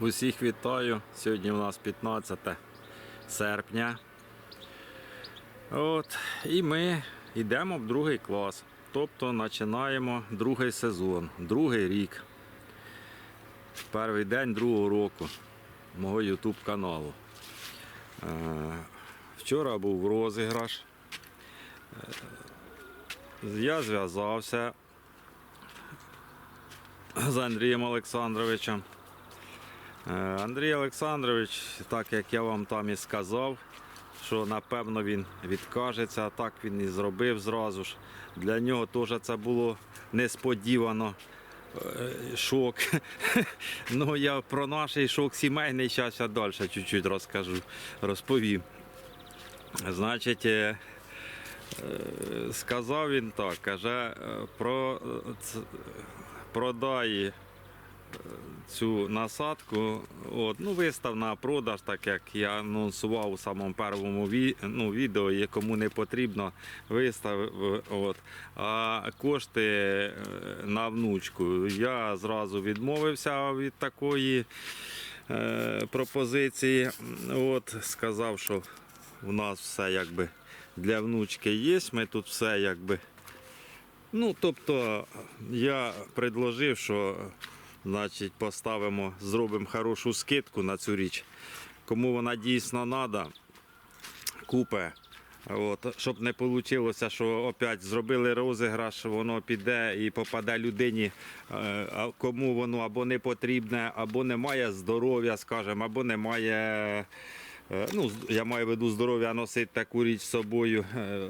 Усіх вітаю. Сьогодні у нас 15 серпня. От, і ми йдемо в другий клас. Тобто починаємо другий сезон, другий рік. Перший день другого року мого YouTube каналу. Е, Вчора був розіграш. Е, Я зв'язався з Андрієм Олександровичем. Е, Андрій Олександрович, так як я вам там і сказав, що напевно він відкажеться, а так він і зробив зразу ж. Для нього теж це було несподівано. е, Шок. ну, я про наш шок сімейний зараз далі чуть-чуть розкажу, розповім. Значить, е, сказав він так, каже, про, продай цю насадку. От, ну, вистав на продаж, так як я анонсував у самому першому ну, відео, і кому не потрібно, вистав. От. А кошти е, на внучку. Я зразу відмовився від такої е, пропозиції. От, сказав, що у нас все якби для внучки є. Ми тут все якби. Ну, тобто я предложив, що значить, поставимо, зробимо хорошу скидку на цю річ. Кому вона дійсно треба, купе. От, щоб не вийшло, що опять зробили розіграш, воно піде і попаде людині, е, кому воно або не потрібне, або немає здоров'я, скажімо, або немає. е, Ну, я маю в виду здоров'я носити таку річ з собою е,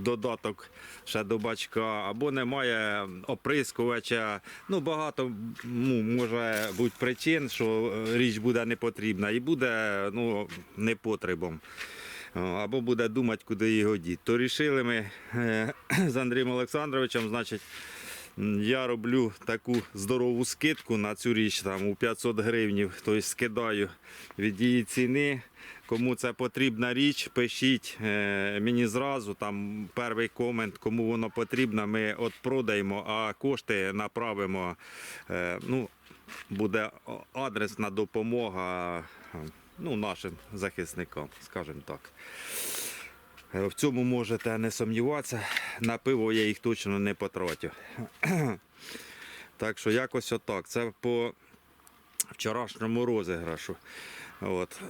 додаток ще до бачка, або немає оприскувача. Ну, багато ну, може бути причин, що е, річ буде не потрібна і буде ну, непотребом. О, Або буде думати, куди його діти. То рішили ми е, з Андрієм Олександровичем, значить, я роблю таку здорову скидку на цю річ там, у 500 гривнів, тобто скидаю від її ціни. Кому це потрібна річ, пишіть е, мені зразу. Там перший комент, кому воно потрібно, ми от продаємо, а кошти направимо. Е, ну, буде адресна допомога ну, нашим захисникам, скажімо так. Е, В цьому можете не сумніватися. На пиво я їх точно не потратив. Так що якось отак. Це по вчорашньому розіграшу. От.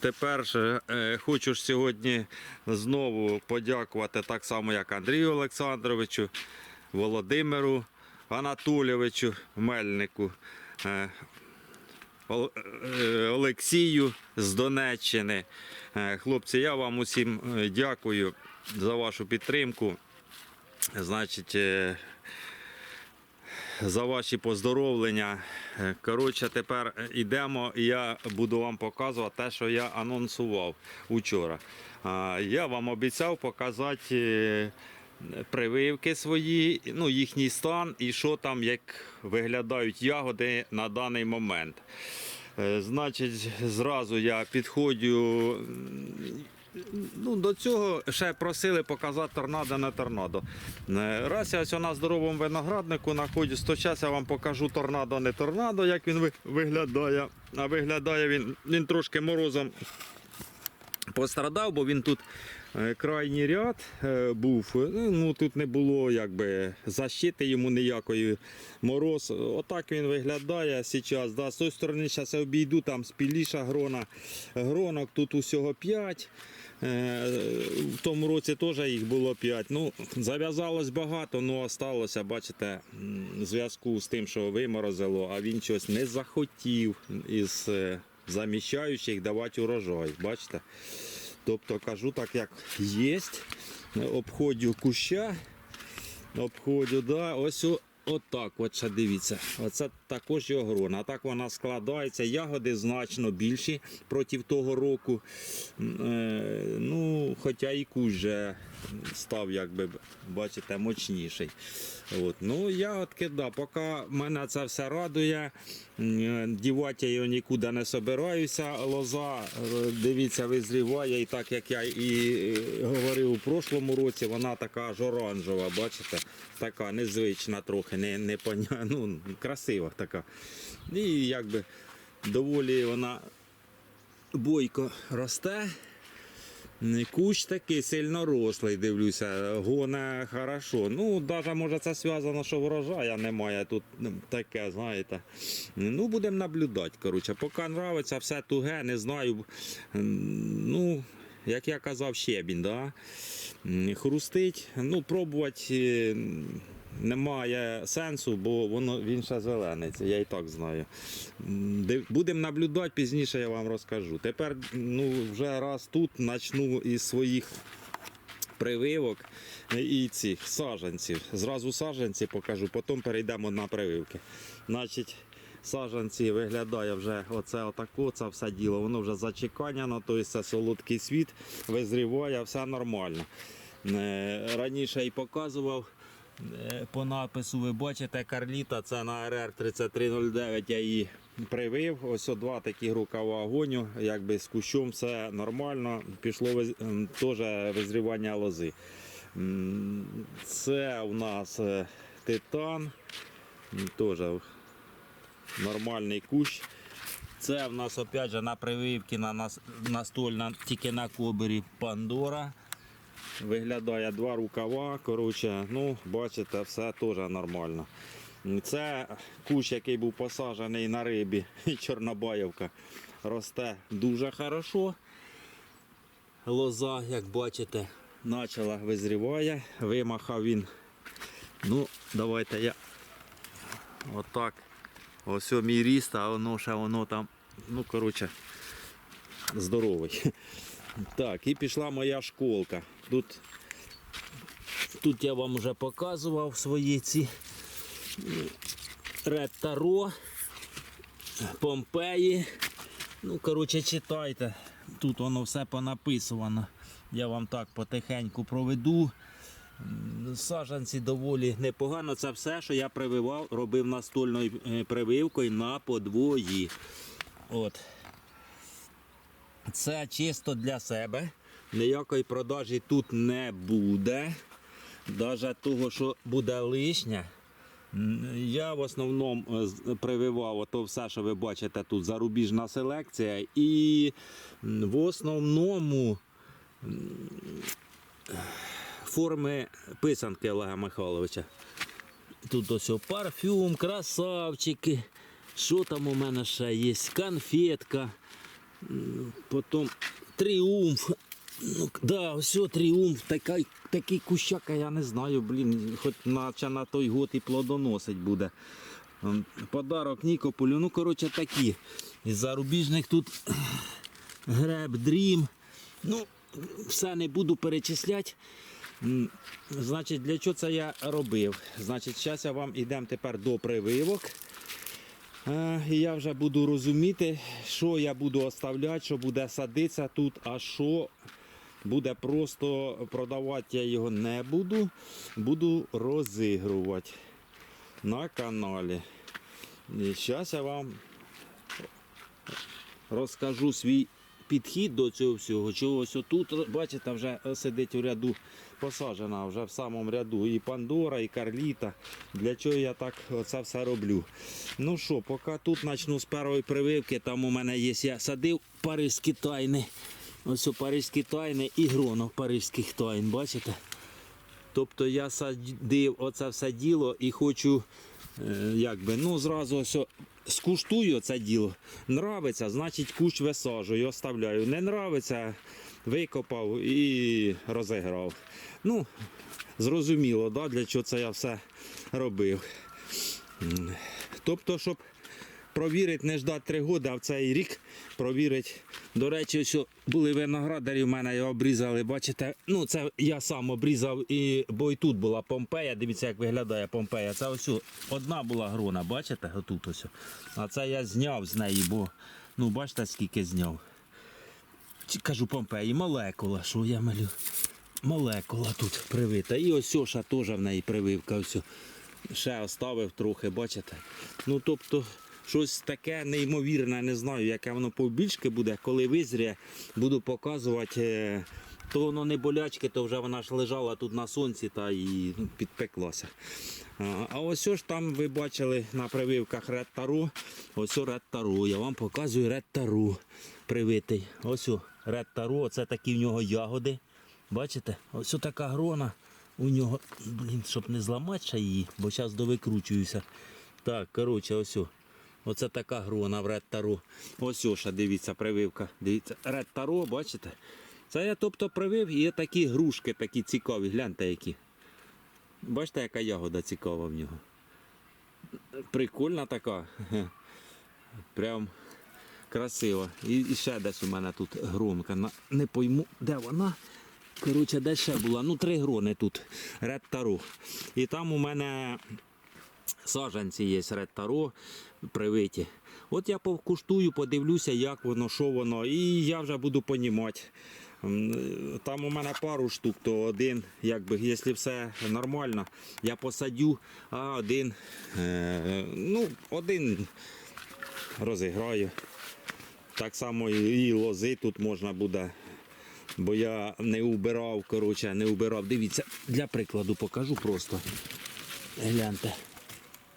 Тепер же е, хочу ж сьогодні знову подякувати так само, як Андрію Олександровичу, Володимиру Анатолійовичу Мельнику. е, е, Олексію з Донеччини. Е, Хлопці, я вам усім е, дякую за вашу підтримку. Значить, е, за ваші поздоровлення. Е, Коротше, тепер йдемо, і я буду вам показувати те, що я анонсував учора. Я вам обіцяв показати е, прививки свої, ну, їхній стан і що там, як виглядають ягоди на даний момент. Е, Значить, зразу я підходжу. Ну, до цього ще просили показати торнадо на торнадо. Е, Раз я ось на здоровому винограднику знаходжусь, то зараз я вам покажу торнадо, не торнадо, як він виглядає. А виглядає він, він трошки морозом пострадав, бо він тут е, крайній ряд е, був. Ну, тут не було якби защити йому ніякої мороз. Отак він виглядає зараз. Да. З тої сторони зараз я обійду, там спіліша грона. Гронок тут усього 5. В тому році теж їх було 5. Ну, зав'язалось багато, ну осталося, бачите, в зв'язку з тим, що виморозило, а він щось не захотів із е, заміщаючих давати урожай. Бачите? Тобто кажу так, як є. Обходю куща, обходю, да, ось отак, от ще дивіться. Оце також його грона. Так вона складається. Ягоди значно більші проти того року. Е, ну, хоча і кущ вже став, якби, бачите, мощніший. От. Ну, ягодки, да, поки мене це все радує. Дівати я його нікуди не собираюся. Лоза, е, дивіться, визріває. І так як я і е, говорив у прошлому році, вона така аж оранжева, бачите? Така незвична трохи, не, не поня... ну, красива така. І якби доволі вона бойко росте. Кущ такий сильно рослий, дивлюся, гоне хорошо. Ну, навіть може це зв'язано, що врожая немає тут ну, таке, знаєте. Ну, будемо наблюдати. Коротше. Поки нравиться, все туге, не знаю. Ну, як я казав, щебінь, да? Хрустить. Ну, пробувати немає сенсу, бо воно він ще зелений, я і так знаю. Будемо наблюдати, пізніше я вам розкажу. Тепер ну, вже раз тут почну із своїх прививок і цих саджанців. Зразу саджанці покажу, потім перейдемо на прививки. Значить, саджанці виглядає вже оце отако, це все діло. Воно вже зачеканяно, тобто це солодкий світ, визріває, все нормально. Е, Раніше і показував. Е, По напису ви бачите, карліта це на РР 3309 я її привив. Ось два такі рукава гоню, якби з кущом все нормально. Пішло виз- теж визрівання лози. Це у нас е, титан, теж нормальний кущ. Це в нас опять же на прививці на настольна, тільки на кобері Пандора. Виглядає два рукава. Коротше, ну, бачите, все теж нормально. Це кущ, який був посаджений на рибі, Чорнобаївка. Росте дуже хорошо. Лоза, як бачите, почала визріває. Вимахав він. Ну, давайте я отак. Ось мій ріст, а воно ще воно там, ну, коротше, здоровий. Так, і пішла моя школка. Тут, тут я вам вже показував свої ці Ретаро, Помпеї. Ну, коротше, читайте. Тут воно все понаписувано. Я вам так потихеньку проведу. М, Саджанці доволі непогано. Це все, що я прививав, робив настольною е, прививкою на подвої. От. Це чисто для себе. Ніякої продажі тут не буде. Навіть того, що буде лишнє. Я в основному е, прививав ото все, що ви бачите тут, зарубіжна селекція. І в основному форми писанки Олега Михайловича. Тут ось парфюм, красавчики. Що там у мене ще є? Конфетка. Потім тріумф. Ну, да, ось тріумф, такий, такий кущака, я не знаю, блін, хоч наче на той год і плодоносить буде. Подарок Нікополю, ну, коротше, такі. Із зарубіжних тут греб, дрім. Ну, все не буду перечисляти. Значить, для чого це я робив? Значить, зараз я вам ідемо тепер до прививок. Е, І я вже буду розуміти, що я буду оставляти, що буде садитися тут, а що буде просто продавати я його не буду. Буду розігрувати на каналі. І зараз я вам розкажу свій підхід до цього всього. Чого ось отут, бачите, вже сидить у ряду посаджена, вже в самому ряду і Пандора, і Карліта. Для чого я так це все роблю? Ну що, поки тут почну з першої прививки, там у мене є, я садив паризькі тайни. Ось паризькі тайни і гроно паризьких тайн, бачите? Тобто я садив оце все діло і хочу, е, якби, ну зразу ось скуштую це діло. Нравиться, значить кущ висаджую, оставляю. Не нравиться, викопав і розіграв. Ну, зрозуміло, да, для чого це я все робив. Тобто, щоб провірити, не ждати три роки, а в цей рік провірити. До речі, що були виноградарі, в мене його обрізали, бачите, ну це я сам обрізав, і, бо і тут була помпея. Дивіться, як виглядає помпея. Це ось одна була грона, бачите, отут ось. А це я зняв з неї, бо ну бачите, скільки зняв. Кажу помпеї, молекула, що я малю. Молекула тут привита. І ось ще теж в неї прививка. Ось. Ще оставив трохи, бачите? Ну тобто, щось таке неймовірне, не знаю, яке воно побільшки буде. Коли визріє, буду показувати, е, то воно не болячки, то вже вона ж лежала тут на сонці та і ну, підпеклася. А, ось ж там ви бачили на прививках Ред Тару. Ось Ред Тару. Я вам показую Ред Тару привитий. Ось Ред Тару, оце такі в нього ягоди. Бачите? Ось така грона у нього. Блін, щоб не зламати ще її, бо зараз довикручуюся. Так, коротше, ось. Оце така грона в Ред Таро. Ось о, ще дивіться, прививка. Дивіться, Ред Таро, бачите? Це я тобто привив і є такі грушки, такі цікаві. Гляньте які. Бачите, яка ягода цікава в нього. Прикольна така. Прям красива. І, і ще десь у мене тут гронка. На- Не пойму, де вона. Коротше, де ще була? Ну, три грони тут. Ред. І там у мене саджанці є Ред привиті. От я покуштую, подивлюся, як воно, що воно, і я вже буду понімати. Там у мене пару штук, то один, якби, якщо все нормально, я посадю, а один, е, ну, один розіграю. Так само і лози тут можна буде. Бо я не убирав, коротше, не убирав. Дивіться, для прикладу покажу просто. Гляньте.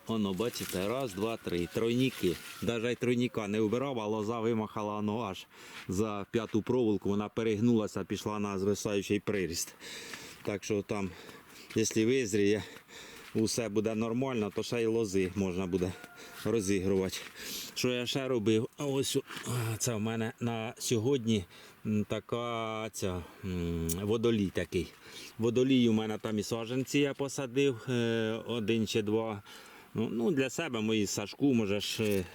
Воно, бачите, раз, два, три. Тройніки. Навіть тройніка не вбирав, а лоза вимахала воно аж за п'яту проволоку. Вона перегнулася, пішла на звисаючий приріст. Так що там, якщо визріє, усе буде нормально, то ще й лози можна буде розігрувати. Що я ще робив? Ось це в мене на сьогодні така ця водолій такий. Водолій у мене там і саджанці я посадив, е, один чи два. Ну, ну, для себе мої сашку, може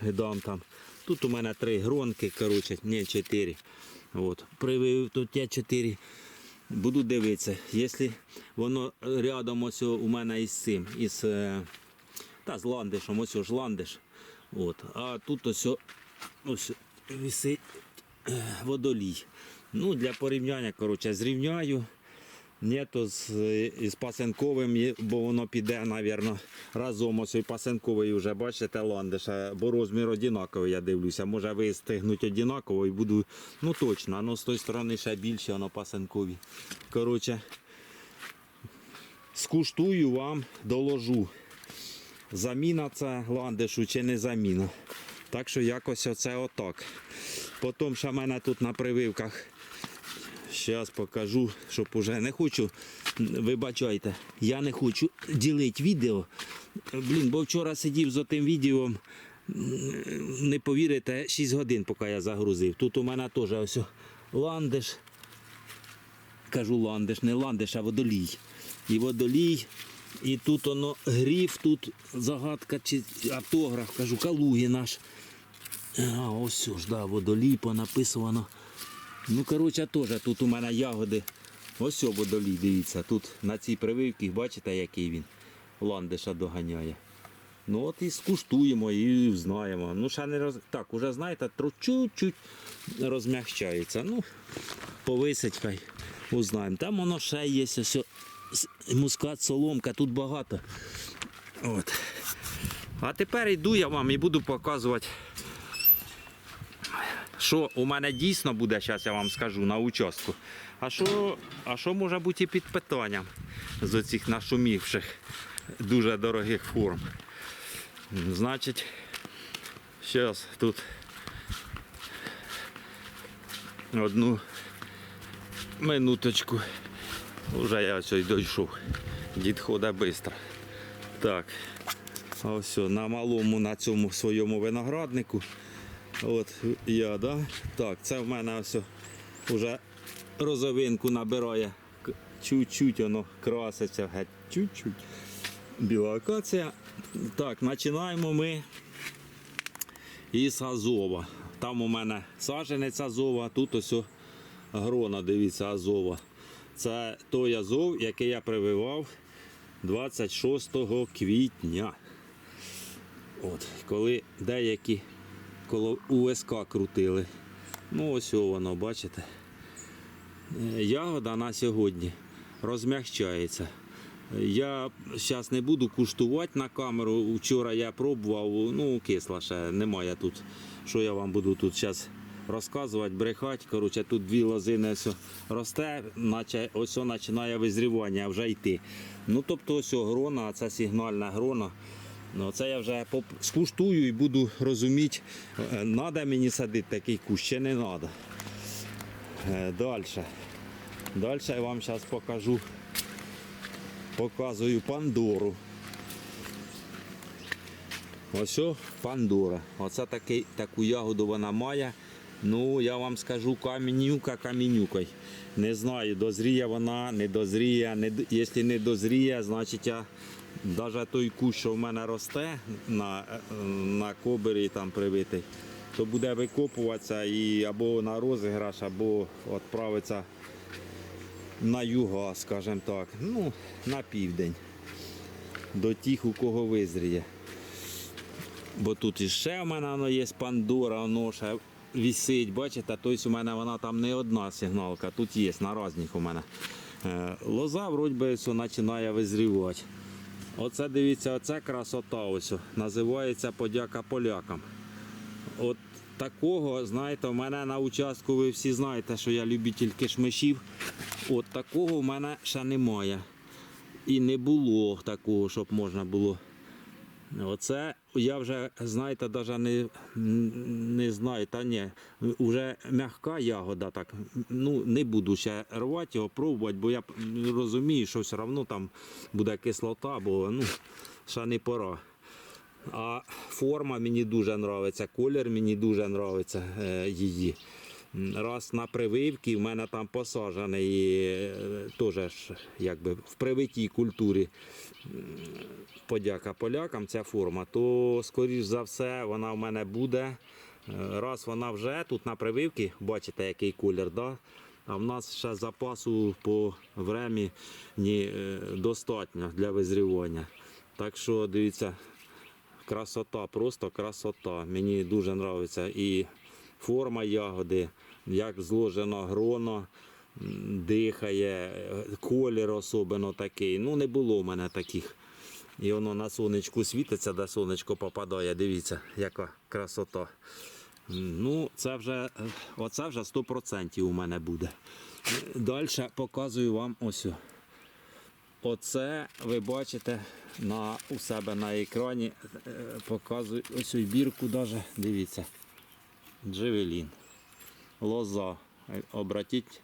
дам там. Тут у мене три гронки, коротше, ні, чотири. От. Привив тут я чотири. Буду дивитися, якщо воно рядом ось у мене із цим, із е, та з ландишем, ось ж ландиш. От. А тут ось, ось висить е, водолій. Ну, для порівняння, коротше, зрівняю. Ні, то з, пасенковим, бо воно піде, мабуть, разом. Ось і пасенковий вже, бачите, ландиша, бо розмір однаковий, я дивлюся. Може вистигнуть однаково і буду, ну точно, ну з тої сторони ще більше, воно пасенкові. Коротше, скуштую вам, доложу. Заміна це ландишу чи не заміна. Так що якось оце отак. Потім ще в мене тут на прививках Зараз покажу, щоб уже не хочу. Вибачайте, я не хочу ділити відео. Блін, бо вчора сидів з отим відео. Не повірите, 6 годин, поки я загрузив. Тут у мене теж ось ландиш. Кажу ландиш, не ландиш, а водолій. І водолій. І тут воно гріф, тут загадка чи автограф, кажу, Калуги наш. А, ось ж, да, водолій понаписано. Ну, коротше, теж тут у мене ягоди. Ось водолій, дивіться. Тут на цій прививці, бачите, який він ландиша доганяє. Ну от і скуштуємо і знаємо. Ну, ще не роз... Так, уже знаєте, чуть-чуть розмягчається. Ну, повисить хай узнаємо. Там воно ще є ось мускат, соломка, тут багато. От. А тепер йду я вам і буду показувати що у мене дійсно буде, зараз я вам скажу на участку. А що, а що може бути і під питанням з оцих нашумівших дуже дорогих форм? Значить, зараз тут одну минуточку. Уже я ось дійшов. Дід ходить швидко. Так. Ось на малому на цьому своєму винограднику. От я, да? Так, це в мене ось вже розовинку набирає. Чуть-чуть воно краситься, геть чуть-чуть. Біла акація. Так, починаємо ми із Азова. Там у мене саженець Азова, тут ось грона, дивіться, Азова. Це той Азов, який я прививав 26 квітня. От, коли деякі коло УСК крутили. Ну, ось воно, бачите. Е, Ягода на сьогодні розмягчається. Я зараз не буду куштувати на камеру. Вчора я пробував, ну кисла ще немає тут. Що я вам буду тут зараз розказувати, брехати. Коротше, тут дві лозини ось росте, наче ось починає визрівання вже йти. Ну, тобто ось грона, а це сигнальна грона. Ну, це я вже скуштую і буду розуміти, треба мені садити такий кущ, чи не треба. Далі. Далі я вам зараз покажу. Показую Пандору. Ось Пандора. Оце такий, таку ягоду вона має. Ну, я вам скажу камінюка камінюкой. Не знаю, дозріє вона, не дозріє. Не, якщо не дозріє, значить я навіть той кущ, що в мене росте на, на кобері там привитий, то буде викопуватися і або на розіграш, або відправиться на юга, скажімо так. Ну, на південь. До тих, у кого визріє. Бо тут іще в мене воно є Пандора, воно ще висить, бачите, тобто у мене вона там не одна сигналка, тут є на різних у мене. Е, Лоза вроді починає визрівати. Оце дивіться, оце красота ось, називається подяка полякам. От такого, знаєте, в мене на участку ви всі знаєте, що я любитель кишмишів. От такого в мене ще немає. І не було такого, щоб можна було. Оце я вже, знаєте, навіть не, не знаю, та ні, вже м'яка ягода, так, ну не буду ще рвати його, пробувати, бо я розумію, що все одно там буде кислота, бо ну, ще не пора. А форма мені дуже подобається, колір мені дуже подобається е, її. Раз на прививці в мене там посаджений е, теж якби в привитій культурі подяка полякам ця форма, то скоріш за все вона в мене буде. Е, Раз вона вже тут на прививці, бачите, який колір, да? а в нас ще запасу по времі е, достатньо для визрівання. Так що дивіться, красота, просто красота. Мені дуже подобається форма ягоди, як зложено гроно, дихає, колір особливо такий. Ну, не було в мене таких. І воно на сонечку світиться, де сонечко попадає. Дивіться, яка красота. Ну, це вже, оце вже 100% у мене буде. Далі показую вам ось. Оце ви бачите на, у себе на екрані. е, Показую ось бірку даже. Дивіться. Джевелін. Лоза. Е, Обратіть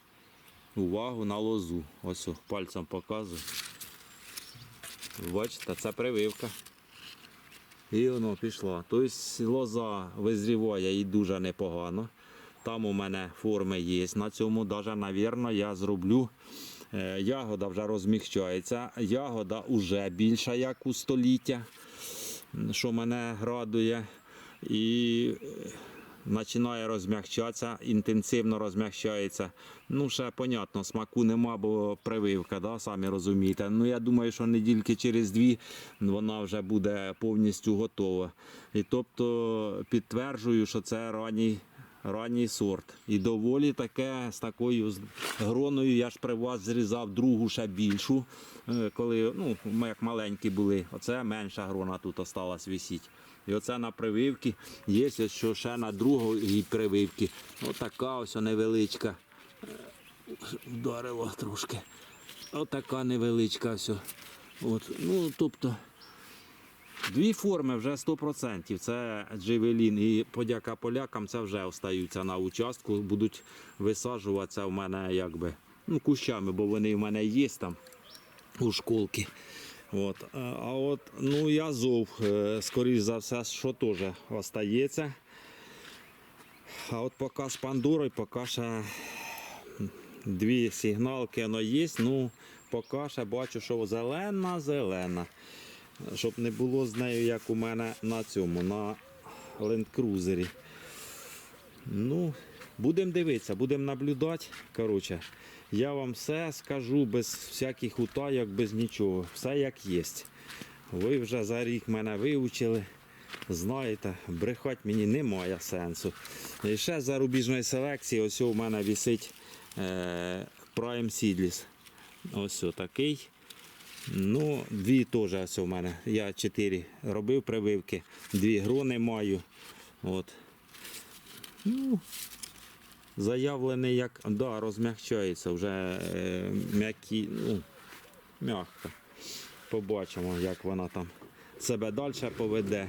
увагу на лозу. Ось пальцем показую. Бачите, це прививка. І воно пішло. Тобто лоза визріває і дуже непогано. Там у мене форми є. На цьому навіть, навірно, я зроблю. Е, Ягода вже розміщається. Ягода вже більша, як у століття, що мене радує. І е, починає розмягчатися, інтенсивно розмягчається. Ну, ще понятно, смаку нема, бо прививка, да, самі розумієте. Ну, я думаю, що недільки через дві вона вже буде повністю готова. І тобто підтверджую, що це ранній, ранній сорт. І доволі таке з такою гроною. Я ж при вас зрізав другу ще більшу, е, коли ну, ми як маленькі були. Оце менша грона тут осталась висіть. І оце на прививці є, що ще на другій прививці. Отака ось невеличка. Вдарило трошки. Отака невеличка ось. От. Ну, тобто, дві форми вже 100%. Це Джевелін і подяка полякам це вже остаються на участку, будуть висаджуватися в мене якби, ну, кущами, бо вони в мене є там у школки. От. А а от, ну, я зов, е, скоріш за все, що теж остається. А от поки з Пандорою, поки ще дві сигналки воно є, ну поки ще бачу, що зелена, зелена. Щоб не було з нею, як у мене на цьому, на лендкрузері. Ну, будемо дивитися, будемо наблюдати. Коротше, я вам все скажу без всяких утайок, без нічого. Все як є. Ви вже за рік мене вивчили. Знаєте, брехати мені немає сенсу. І ще з зарубіжної селекції, ось у мене висить е, Prime Seedless. Ось такий. Ну, дві теж ось у мене. Я чотири робив прививки, дві грони маю. От. Ну, заявлений як да, розмягчається вже е, м'які, ну, м'яко. Побачимо, як вона там себе далі поведе.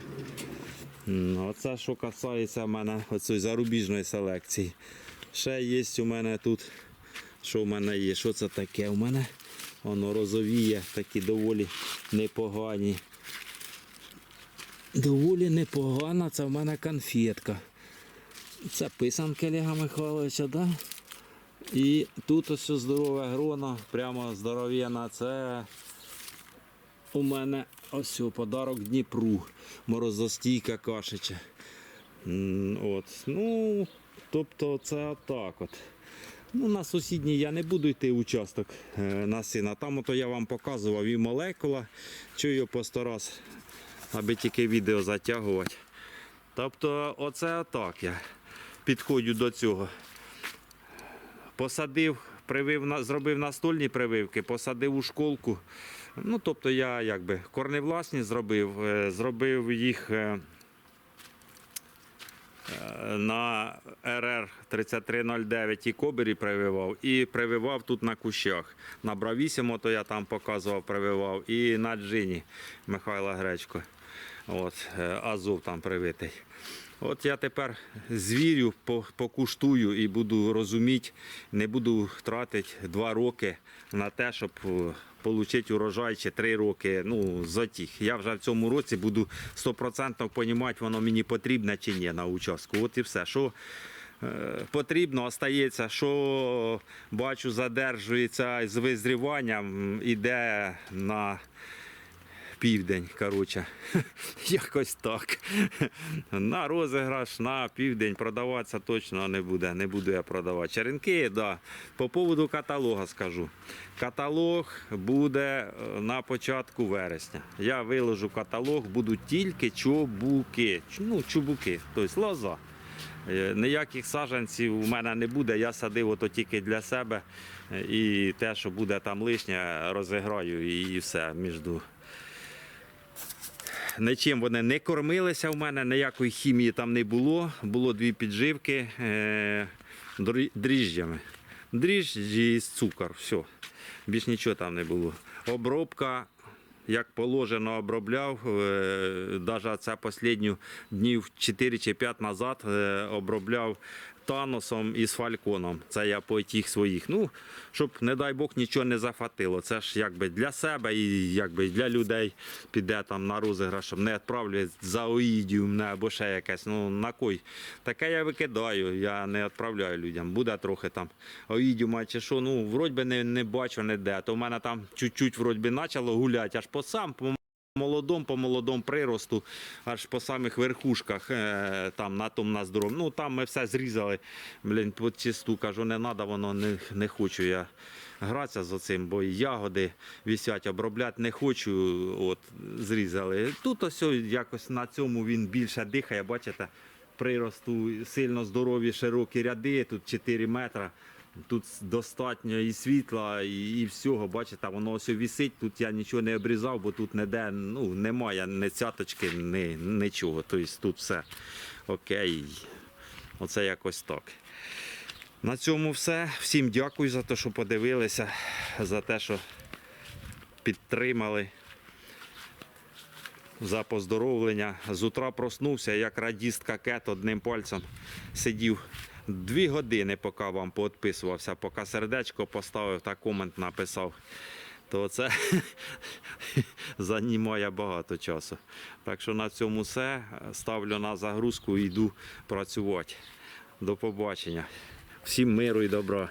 Оце що касається в мене оцієї зарубіжної селекції. Ще є у мене тут. Що в мене є? Що це таке? У мене воно розовіє, такі доволі непогані. Доволі непогана, це в мене конфетка. Це писанки Олега Михайловича, да? І тут ось здорове грона, прямо здоров'яна. Це у мене ось подарок Дніпру. Морозостійка кашича. От. Ну, тобто це отак от. Ну, на сусідній я не буду йти участок е, на сина. Там ото я вам показував і молекула, чую по сто раз, аби тільки відео затягувати. Тобто, оце отак я підходжу до цього. Посадив, привив, зробив настольні прививки, посадив у школку. Ну, тобто я якби корневласні зробив, е, зробив їх е, е, на РР 3309 і кобері прививав, і прививав тут на кущах. На Бравісімо, то я там показував, прививав, і на Джині Михайла Гречко. От, Азов там привитий. От я тепер звірю, покуштую і буду розуміти, не буду тратити два роки на те, щоб отримати урожай чи три роки. Ну, за тих. Я вже в цьому році буду 100% розуміти, воно мені потрібне чи ні на участку. От і все. Що е, потрібно, остається, що бачу, задержується з визріванням, іде на південь, коротше. Якось так. На розіграш, на південь продаватися точно не буде. Не буду я продавати. Черенки, да. По поводу каталога скажу. Каталог буде е, на початку вересня. Я виложу каталог, будуть тільки чобуки. Ну, чубуки, тобто лоза. Е, Ніяких саджанців у мене не буде. Я садив ото тільки для себе. Е, І те, що буде там лишнє, розіграю і все між Нічим вони не кормилися в мене, ніякої хімії там не було. Було дві підживки е, дрі- дріжджами. Дріжджі і цукор, все. Більш нічого там не було. Обробка, як положено, обробляв. Навіть це останню днів 4 чи 5 назад е, обробляв таносом і з фальконом. Це я по тих своїх. Ну, щоб, не дай Бог, нічого не зафатило. Це ж якби для себе і якби для людей піде там на розіграш, щоб не відправлять за оїдіум або ще якесь. Ну на кой. Таке я викидаю, я не відправляю людям. Буде трохи там оїдіума чи що. Ну, вроді би не, не бачу ніде. То в мене там чуть-чуть вроді би почало гуляти, аж по сам. По молодому, по молодому приросту, аж по самих верхушках, е, там на тому на здоров'ю. Ну там ми все зрізали. Блін, по чисту кажу, не треба, воно не, не хочу я гратися з оцим, бо ягоди висять, обробляти не хочу. От, зрізали. Тут ось якось на цьому він більше дихає, бачите, приросту сильно здорові, широкі ряди, тут 4 метри. Тут достатньо і світла, і, і всього. Бачите, воно ось висить. Тут я нічого не обрізав, бо тут ніде ну, немає ні цяточки, ні, нічого. Тобто тут все окей. Оце якось так. На цьому все. Всім дякую за те, що подивилися, за те, що підтримали. За поздоровлення. З утра проснувся, як радіст какет одним пальцем сидів дві години, поки вам поотписувався, поки сердечко поставив та комент написав. То це займає багато часу. Так що на цьому все. Ставлю на загрузку і йду працювати. До побачення. Всім миру і добра.